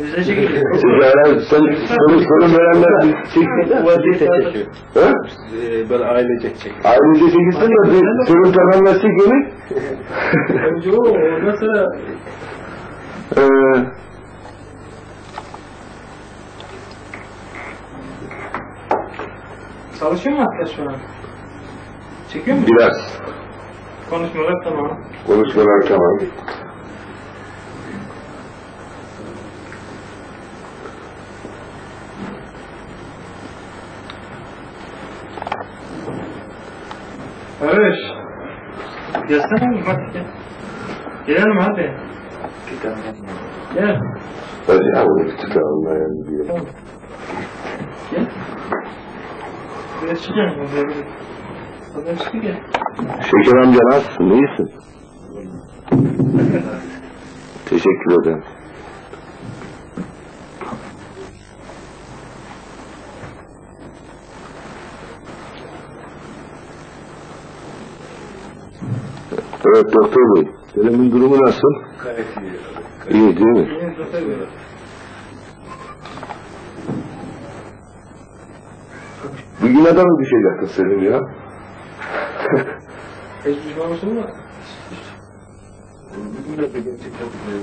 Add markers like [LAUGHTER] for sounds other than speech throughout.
Bize çekiyor. Sigara, sen, senin sorun verenler çeksin. Vaziyete çekiyor. Ha? Ee, böyle ailecek çekiyor. Ailece çekilsin de bir sorun takanlar çekelim. Önce o, ondan sonra Ee, çalışıyor mu hatta şu an? Çekiyor mu? biraz Konuşmalar tamam. konuşmalar tamam. Evet. Gelsene oğlum hadi gel. Gelelim hadi. Gel. Hadi abi tutalım yani diyor. Tamam. Gel. Oraya bir. Oradan çıktı gel. Şeker amca nasılsın? İyisin? Teşekkür ederim. Evet doktor bey. Senin durumu nasıl? Gayet iyi. İyi değil mi? Bey. Bugün adam düşecektin senin ya? Hiç düşmamışsın mı? Bugün de gerçekten e,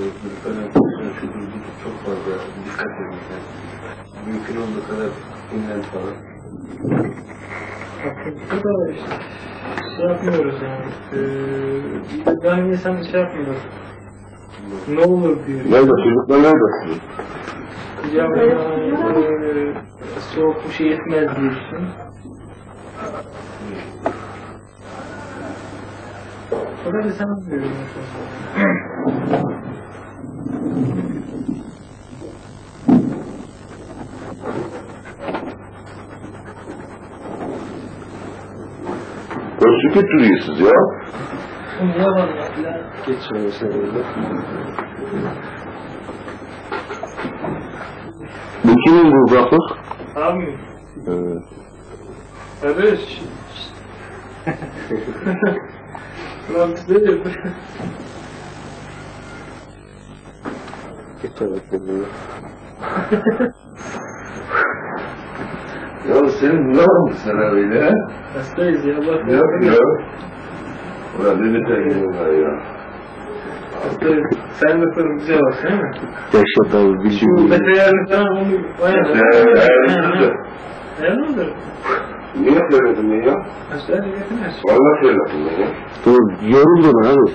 çok fazla dikkat edin. Yani. Mümkün olduğu kadar dinlen falan. Bu da işte. Şey yapmıyoruz yani. Ee, daha insan şey yapmıyor. Ne olur diyor. Nerede çocuklar nerede? Ya eee, soğuk bir şey yetmez diyorsun. O da sana diyorum. Geç şöyle sen öyle. Bu kimin bu ufaklık? Abi, Evet. kardeş. Lan bize Geç şöyle böyle. Ya senin ne oldu sana öyle ha? Hastayız ya bak. Ne yapıyor? Ulan ne bir var ya. Hastayız. Sen de sorun bize bak değil mi? Yaşa tabii Şu veteriner falan onu bayağı. Veteriner. Ne olur? Niye söyledin ben ya? Hastayız veteriner. Vallahi söyledim ben ya. Dur, yoruldun abi.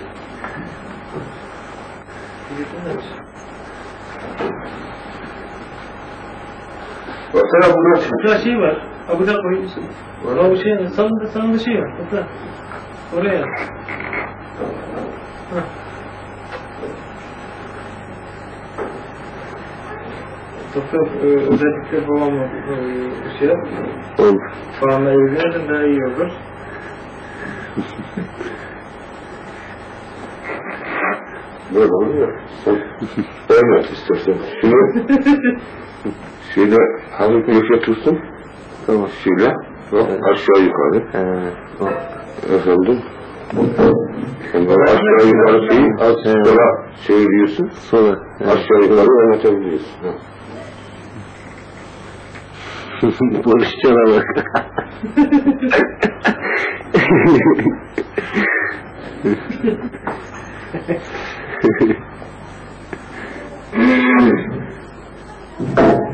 Veteriner. Baksana. Burada şey var. Ha burada koyuyorsun. O şey, salında, salında şey var. Burada. Oraya. Hah. Doktor e, özellikle babamla e, şey yap. Olur. İlgilenirsen daha iyi olur. Böyle oluyor. Sen [LAUGHS] yap istersen. Şunu şöyle hafif yaşatıyorsun. Tamam. Şöyle. Bak aşağı yukarı. O. Efendim. Onları aşağı yukarı şeyi az sonra çeviriyorsun. Sonra. he. Aşağı yukarı oynatabiliyorsun. Ha. [LAUGHS] Barışçana bak. [LAUGHS] [LAUGHS]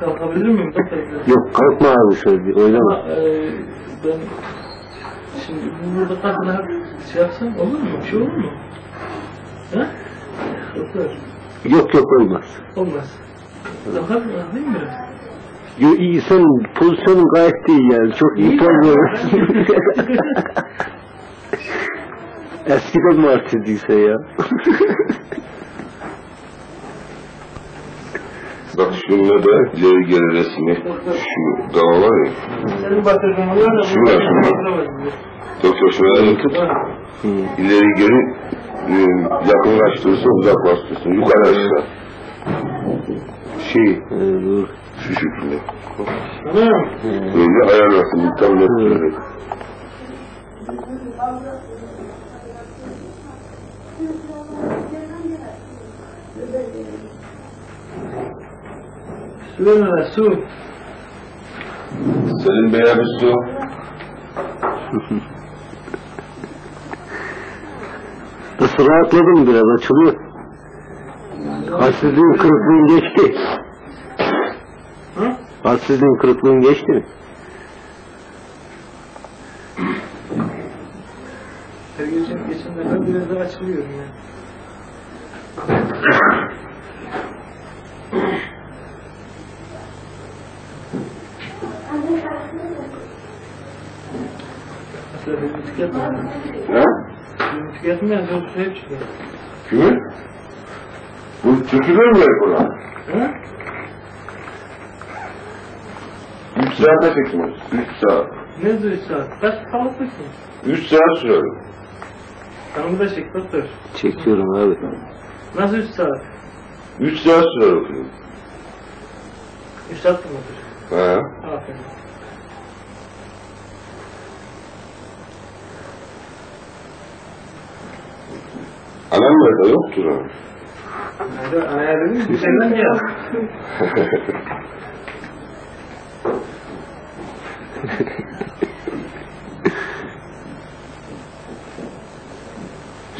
Kalkabilir miyim? Yok kalkma abi şöyle oynama. Ama e, ben şimdi bu burada kadına şey yapsam olur mu? Bir şey olur mu? Ha? Doktor. Yok yok olmaz. Olmaz. Kalkar mı? Değil mi biraz? Yo, iyi sen pozisyonun gayet iyi yani. Çok iyi İyi. poz veriyorsun. Eskiden mi artırdıysa ya? [LAUGHS] [LAUGHS] Bak şununla da ileri geri resmi. Şu dava var ya. Şurada, şurada. Doktor şuraya tut. İleri geri e, yakınlaştırırsın, uzaklaştırırsın. Yukarı aşağı. şey, Ee, şu şekilde. Böyle ayarlasın, tam net böyle. Su verme su. Senin Bey'e bir su. [LAUGHS] Nasıl rahatladım biraz açılıyor. Halsizliğin kırıklığın geçti. Hı? Halsizliğin kırıklığın geçti mi? Her geçen geçen defa biraz daha açılıyorum ya. Tüketmem. Ha? Tüketmem zor hep çıkıyor. Kimi? Bu çekilir mi buna? Ha? Üç saate çekmez. Üç saat. Ne zor saat? Kaç saatte ki? Üç saat sürer. Kanımı da çek doktor. Çekiyorum abi. Nasıl 3 saat? Üç saat sürer o film. 3 saat mi doktor? Ha? Aferin. Anam nerede yoktur. Nerede? Anaya dedim güzelden gel.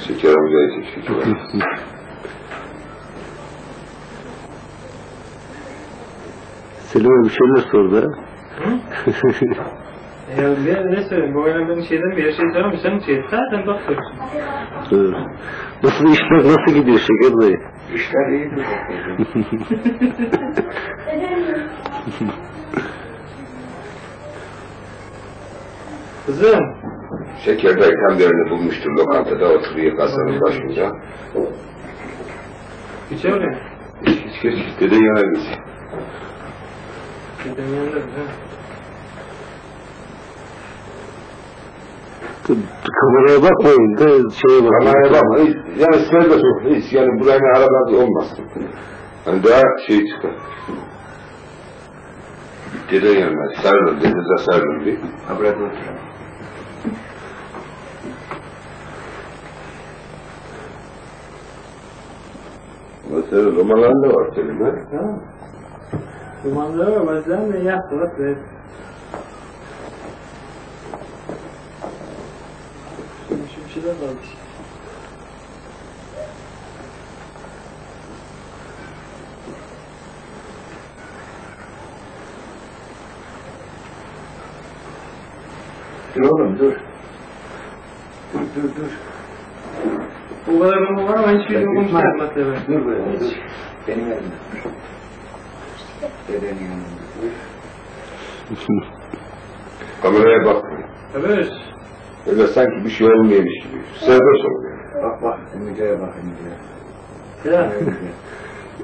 Şekerim gelecek şekerim. Selim'e bir şeyler sordu ha. Ya ne, ne söyleyeyim? Bu oynadığın şeyden bir şey söylemiş. Senin şey zaten doktorsun. Dur. Nasıl işler nasıl gidiyor şeker dayı? İşler iyidir. Kızım. Şekerdey kendilerini bulmuştur lokantada oturuyor kasanın başında. Hiç öyle. Hiç geç dede yana git. Dedim yanında ha. Kameraya bakmayın da şeye. Kameraya bakma. hiç- Yani sen de sor. Hiç yani buraya arabası olmasın. Hani daha şey çıkar. Dede yanına sarılın. Denize sarılın bir. Ha burada oturalım. Mesela romanların da var senin ha. Tamam. Dumanları var. Bazen de yaktı. Bak be. Şimdi şu bir şeyler kaldı. Dur oğlum dur. Dur dur dur. O kadar rumba var ama hiçbir şey ben. Dur böyle dur. Benim elimde. Dedenin yanında. Dur. Kameraya bakma. Evet. Öyle sanki bir şey olmaymış gibi. Serbest ol yani. Bak bak. Ümide'ye bak Ümide'ye. Ümide.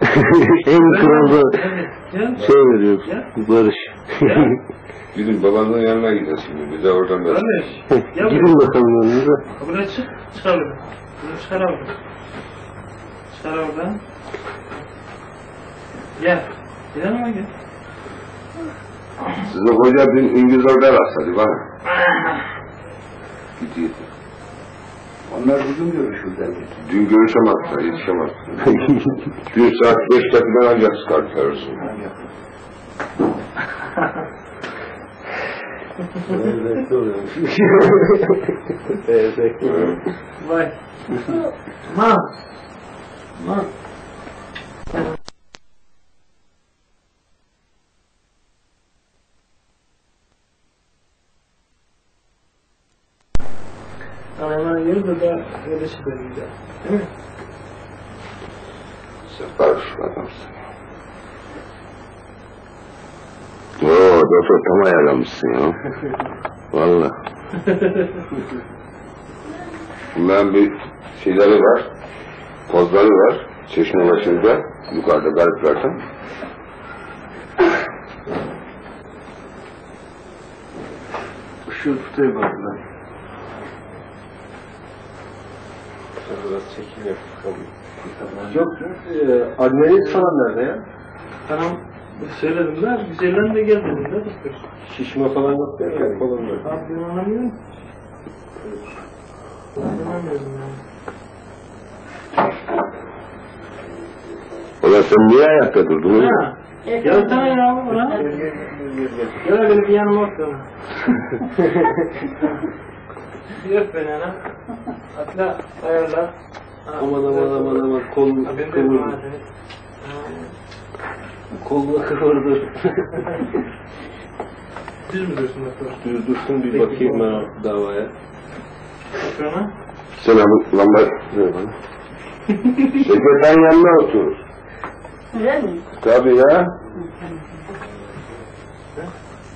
[LAUGHS] en kralda Ya. şey veriyor. Barış. Gidin [LAUGHS] babanın yanına gidin şimdi. Bir de oradan. Ya Gidin bakalım yanınıza. Buraya çık. Çıkar buradan. Bunu çıkar oradan. Çıkar oradan. Gel. Gel ama gel. Size hoca dün İngiliz orada rastladı bana. [LAUGHS] Gidiyor. Onlar bugün görüşürler. Dün görüşemezler, yetişemezler. [LAUGHS] Dün saat beşte falan ancak çıkarttılar Erzurum. Vay. Ma. Ma. Yürüdü de öyle dedi. Değil mi? Sen karışık adamsın. Oo, doktor tam ayarlamışsın ya. [LAUGHS] Valla. Bunların bir şeyleri var. Pozları var. Çeşme başında. Yukarıda gariplerden. Şu tutuyor bak Biraz çekim yap. Yok, e, Adneli falan nerede ya? Tamam söyledim de güzelden de gel dedim de. Şişme falan yok değil mi? Kolunda. Abi ben anlamıyorum. Anlamıyorum yani. Ulan sen niye ayakta durdun? Ha. Ya. Gel gel gel gel gel. Bir yanıma otur. Öp beni ana. Atla ayarla. Aman aman aman aman kol Ha, Ben de kıvırdı. Kolunu kıvırdı. Düz mü dursun doktor? Düz dursun bir bakayım ben o davaya. Sen abi lamba ver bana. [LAUGHS] Sekreterin yanına otur. Öyle mi? Tabii ya.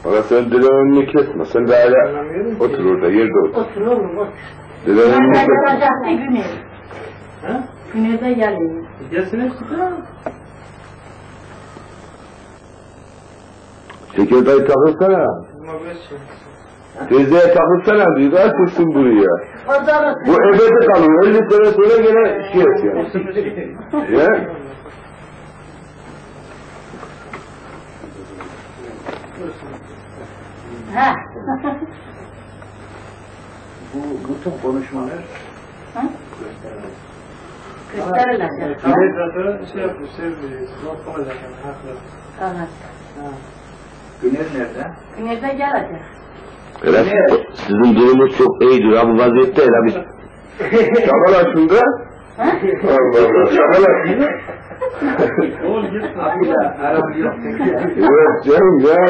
Valla sen dile önünü kesme. Sen de hala otur orada yerde otur. Otur oğlum otur. Dile önünü Nerede kesme. kalacaktı Güney? Ha? Güney'de geliyor. Gelsin hepsi de. Sekreteri takılsana. Teyzeye takılsana diyor. Daha çıksın buraya. Bu ebedi kalıyor. 50 sene sonra gene şey et yani. Ya? Ha. [LAUGHS] Bu bütün konuşmalar Gösterilecek. Ahmet zaten şey yapıyor, sevmiyor. Not olacak yani, haklı. Evet. Güner nerede? Güney'de gelecek. Hele sizin durumunuz çok iyidir. Ha bu vaziyette hele bir şakala şunda. Ha? Allah Allah. Şakala şunda. Oğul git. Abi de aramız yok. Evet canım ya.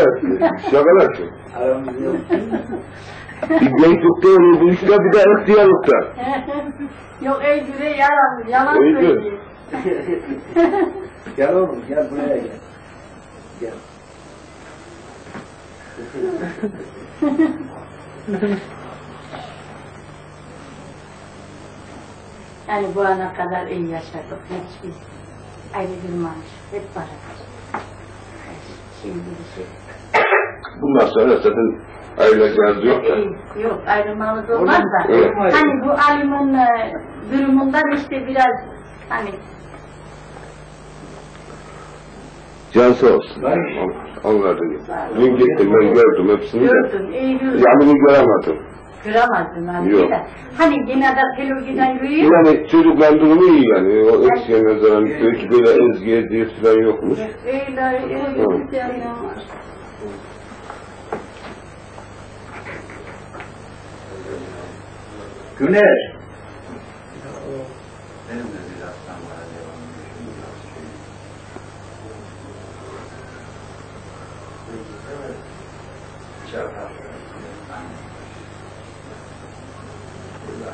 Şakala şu. Aramız yok. İbneyi tuttu bu işte bir de ihtiyarlıkta. Yok ey Güney yalan, yalan İyi diyor. söylüyor. Gel oğlum gel buraya gel. Gel. [LAUGHS] Yani bu ana kadar iyi yaşadık. Hiçbir ayrılmamış. Hep beraber. Şimdi bir şey. Bundan sonra zaten ayrılacağınız yok da. Yok ayrılmamız olmaz da. Evet. Hani bu alimin e, durumundan işte biraz hani Can sağ olsun. Onlar da Dün gittim ben gördüm hepsini de. gördüm, iyi gördüm. Yanını göremedim. Göremezdin hani Yok. de. Hani yine de televizyon görüyor. Yani çocukların durumu iyi yani. O eskiye nazaran belki böyle ezgi eziyet falan yokmuş. Öyle, öyle güzel ya.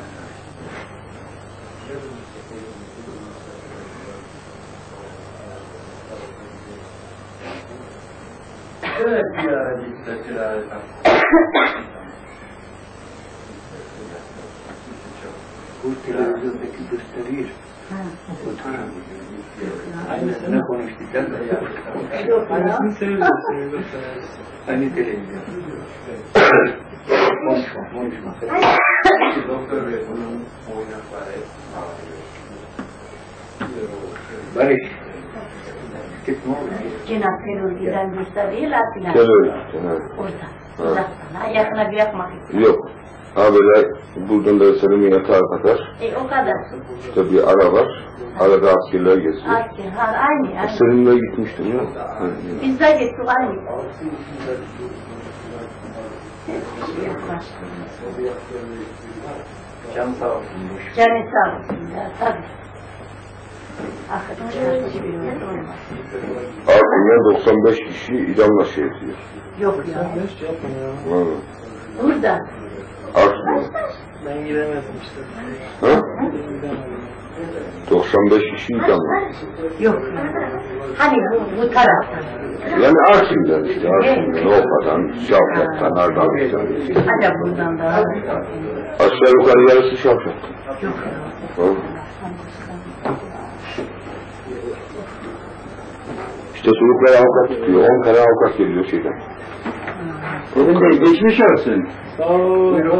Güner. Bu televizyondaki gösteriyor. Aynısını konuştuk. Sen de yap. Yok ya. Annesini seviyorsun. doktor. Aynı televizyon. konuşma, konuşma. Doktor Bey bunun oynakları Barış. Git ne olur? Yine televizyon gösteriyorlar filan. Terör işte. Ha. Orada. Uzaktan. Yakına bir yapmak için. Yok. Ha böyle buradan da senin yatağa kadar E o kadar. işte bir ara var. Arada askerler geziyor. Asker, ha, aynı aynı. Seninle gitmiştim ya. Biz de gittik aynı. Hiçbir şey yok başka. Can sağ olsun. Canı sağ olsun ya tabii. Hiçbir şey olmaz. Ardından 95 kişi idamla şey ediyor. Yok ya. Ha. Burada. Artvin. Ben gidemedim işte. Ha? Ben gidemedim. 95 kişi idamla. Yok. Hani bu, bu taraftan. Yani Artvin'den işte Artvin'den, Opa'dan, Şavşat'tan, Ardahan'dan. Hala buradan daha. Aşağı yukarı yarısı Şavşat. Yok. Ha? İşte çocuklar avukat tutuyor. 10 tane avukat geliyor şeyden. Senin de geçmiş olsun. Sağ ol. Buyurun